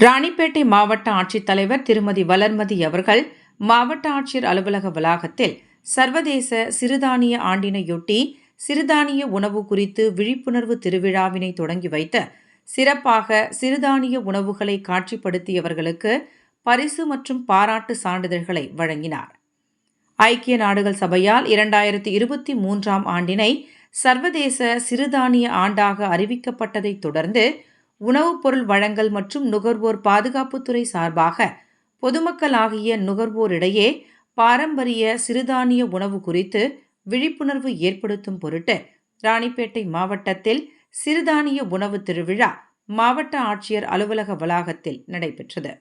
ராணிப்பேட்டை மாவட்ட ஆட்சித்தலைவர் திருமதி வளர்மதி அவர்கள் மாவட்ட ஆட்சியர் அலுவலக வளாகத்தில் சர்வதேச சிறுதானிய ஆண்டினையொட்டி சிறுதானிய உணவு குறித்து விழிப்புணர்வு திருவிழாவினை தொடங்கி வைத்து சிறப்பாக சிறுதானிய உணவுகளை காட்சிப்படுத்தியவர்களுக்கு பரிசு மற்றும் பாராட்டு சான்றிதழ்களை வழங்கினார். ஐக்கிய நாடுகள் சபையால் இரண்டாயிரத்தி இருபத்தி மூன்றாம் ஆண்டினை சர்வதேச சிறுதானிய ஆண்டாக அறிவிக்கப்பட்டதைத் தொடர்ந்து உணவுப் பொருள் வழங்கல் மற்றும் நுகர்வோர் பாதுகாப்புத்துறை சார்பாக பொதுமக்களாகிய நுகர்வோரிடையே பாரம்பரிய சிறுதானிய உணவு குறித்து விழிப்புணர்வு ஏற்படுத்தும் பொருட்டு ராணிப்பேட்டை மாவட்டத்தில் சிறுதானிய உணவு திருவிழா மாவட்ட ஆட்சியர் அலுவலக வளாகத்தில் நடைபெற்றது.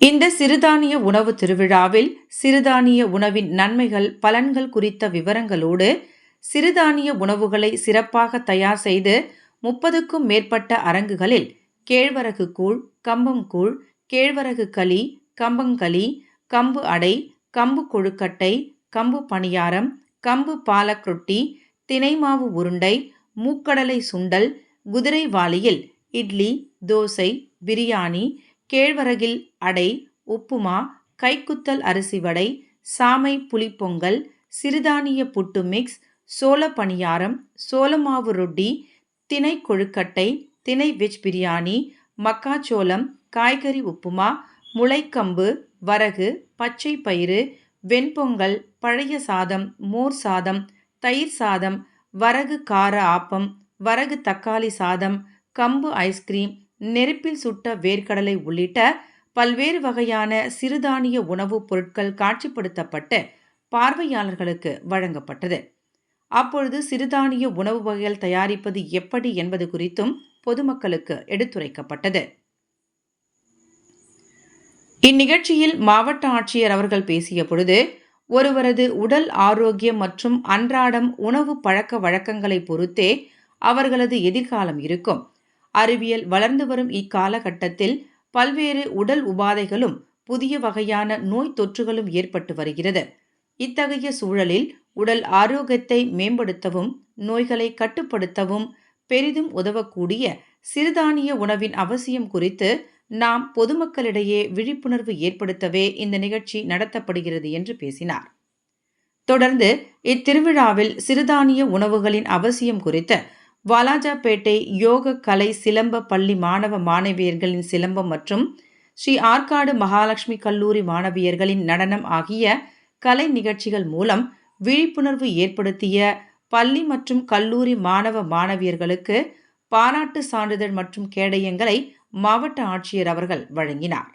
இந்த சிறுதானிய உணவு திருவிழாவில் சிறுதானிய உணவின் நன்மைகள் பலன்கள் குறித்த விவரங்களோடு சிறுதானிய உணவுகளை சிறப்பாக தயார் செய்து முப்பதுக்கும் மேற்பட்ட அரங்குகளில் கேழ்வரகு கூழ் கம்பம் கூழ் கேழ்வரகு களி கம்பங்களி கம்பு அடை கம்பு கொழுக்கட்டை கம்பு பணியாரம் கம்பு பாலக் ரொட்டி தினைமாவு உருண்டை மூக்கடலை சுண்டல் குதிரை வாளியில் இட்லி தோசை பிரியாணி கேழ்வரகில் அடை உப்புமா கைக்குத்தல் அரிசி வடை சாமை புளிப்பொங்கல் சிறுதானிய புட்டு மிக்ஸ் சோள பணியாரம் சோளமாவு ரொட்டி தினை கொழுக்கட்டை தினை வெஜ் பிரியாணி மக்காச்சோளம் காய்கறி உப்புமா முளைக்கம்பு வரகு பச்சை பயிறு வெண்பொங்கல் பழைய சாதம் மோர் சாதம் தயிர் சாதம் வரகு கார ஆப்பம் வரகு தக்காளி சாதம் கம்பு ஐஸ்கிரீம் நெருப்பில் சுட்ட வேர்க்கடலை உள்ளிட்ட பல்வேறு வகையான சிறுதானிய உணவுப் பொருட்கள் காட்சிப்படுத்தப்பட்டு பார்வையாளர்களுக்கு வழங்கப்பட்டது. அப்பொழுது சிறுதானிய உணவு வகைகள் தயாரிப்பது எப்படி என்பது குறித்தும் பொதுமக்களுக்கு எடுத்துரைக்கப்பட்டது. இந்நிகழ்ச்சியில் மாவட்ட ஆட்சியர் அவர்கள் பேசிய பொழுது ஒருவரது உடல் ஆரோக்கியம் மற்றும் அன்றாடம் உணவு பழக்க வழக்கங்களை பொறுத்தே அவர்களது எதிர்காலம் இருக்கும். அறிவியல் வளர்ந்து வரும் இக்காலகட்டத்தில் பல்வேறு உடல் உபாதைகளும் புதிய வகையான நோய் தொற்றுகளும் ஏற்பட்டு வருகிறது. இத்தகைய சூழலில் உடல் ஆரோக்கியத்தை மேம்படுத்தவும் நோய்களை கட்டுப்படுத்தவும் பெரிதும் உதவக்கூடிய சிறுதானிய உணவின் அவசியம் குறித்து நாம் பொதுமக்களிடையே விழிப்புணர்வு ஏற்படுத்தவே இந்த நிகழ்ச்சி நடத்தப்படுகிறது என்று பேசினார். தொடர்ந்து இத்திருவிழாவில் சிறுதானிய உணவுகளின் அவசியம் குறித்து வாலாஜாபேட்டை யோக கலை சிலம்ப பள்ளி மாணவ மாணவியர்களின் சிலம்பம் மற்றும் ஸ்ரீ ஆற்காடு மகாலட்சுமி கல்லூரி மாணவியர்களின் நடனம் ஆகிய கலை நிகழ்ச்சிகள் மூலம் விழிப்புணர்வு ஏற்படுத்திய பள்ளி மற்றும் கல்லூரி மாணவ மாணவியர்களுக்கு பாராட்டு சான்றிதழ் மற்றும் கேடயங்களை மாவட்ட ஆட்சியர் அவர்கள் வழங்கினார்.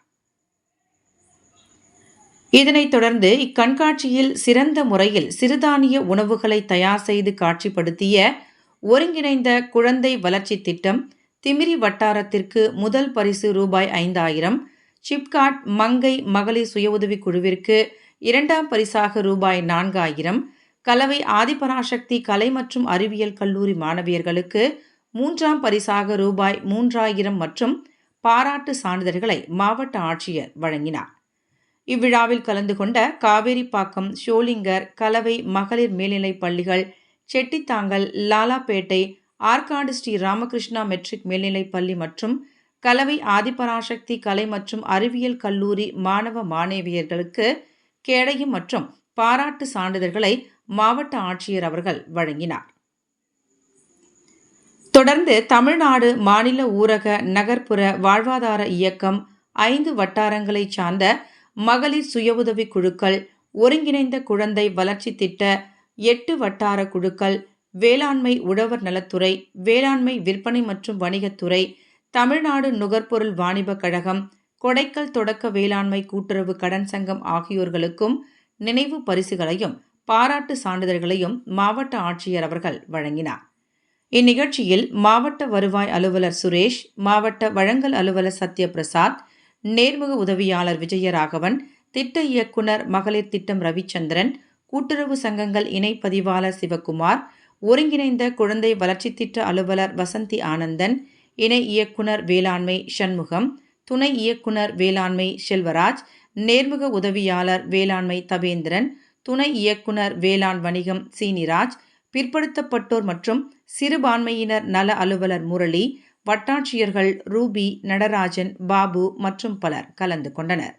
இதனைத் தொடர்ந்து இக்கண்காட்சியில் சிறந்த முறையில் சிறுதானிய உணவுகளை தயார் செய்து காட்சிப்படுத்திய ஒருங்கிணைந்த குழந்தை வளர்ச்சி திட்டம் திமிரி வட்டாரத்திற்கு முதல் பரிசு ரூபாய் ஐந்தாயிரம் சிப்காட் மங்கை மகளிர் சுய உதவி குழுவிற்கு இரண்டாம் பரிசாக ரூபாய் நான்காயிரம் கலவை ஆதிபராசக்தி கலை மற்றும் அறிவியல் கல்லூரி மாணவியர்களுக்கு மூன்றாம் பரிசாக ரூபாய் மூன்றாயிரம் மற்றும் பாராட்டு சான்றிதழ்களை மாவட்ட ஆட்சியர் வழங்கினார். இவ்விழாவில் கலந்து கொண்ட காவேரிப்பாக்கம் ஷோலிங்கர் கலவை மகளிர் மேல்நிலைப் பள்ளிகள் செட்டித்தாங்கல் லாலாப்பேட்டை ஆற்காடு ஸ்ரீ ராமகிருஷ்ணா மெட்ரிக் மேல்நிலைப் பள்ளி மற்றும் கலவை ஆதிபராசக்தி கலை மற்றும் அறிவியல் கல்லூரி மாணவ மாணவியர்களுக்கு கேடயம் மற்றும் பாராட்டு சான்றிதழ்களை மாவட்ட ஆட்சியர் அவர்கள் வழங்கினார். தொடர்ந்து தமிழ்நாடு மாநில ஊரக நகர்ப்புற வாழ்வாதார இயக்கம் ஐந்து வட்டாரங்களைச் சார்ந்த மகளிர் சுய உதவி குழுக்கள் ஒருங்கிணைந்த குழந்தை வளர்ச்சி திட்ட எட்டு வட்டார குழுக்கள் வேளாண்மை உழவர் நலத்துறை வேளாண்மை விற்பனை மற்றும் வணிகத்துறை தமிழ்நாடு நுகர்பொருள் வாணிபக் கழகம் கொடைக்கல் தொடக்க வேளாண்மை கூட்டுறவு கடன் சங்கம் ஆகியோர்களுக்கும் நினைவு பரிசுகளையும் பாராட்டு சான்றிதழ்களையும் மாவட்ட ஆட்சியர் அவர்கள் வழங்கினார். இந்நிகழ்ச்சியில் மாவட்ட வருவாய் அலுவலர் சுரேஷ் மாவட்ட வழங்கல் அலுவலர் சத்யபிரசாத் நேர்முக உதவியாளர் விஜயராகவன் திட்ட இயக்குனர் மகளிர் திட்டம் ரவிச்சந்திரன் கூட்டுறவு சங்கங்கள் இணை பதிவாளர் சிவகுமார் ஒருங்கிணைந்த குழந்தை வளர்ச்சி திட்ட அலுவலர் வசந்தி ஆனந்தன் இணை இயக்குனர் வேளாண்மை சண்முகம் துணை இயக்குனர் வேளாண்மை செல்வராஜ் நேர்முக உதவியாளர் வேளாண்மை தவேந்திரன் துணை இயக்குனர் வேளாண் வணிகம் சீனிராஜ் பிற்படுத்தப்பட்டோர் மற்றும் சிறுபான்மையினர் நல அலுவலர் முரளி வட்டாட்சியர்கள் ரூபி நடராஜன் பாபு மற்றும் பலர் கலந்து கொண்டனர்.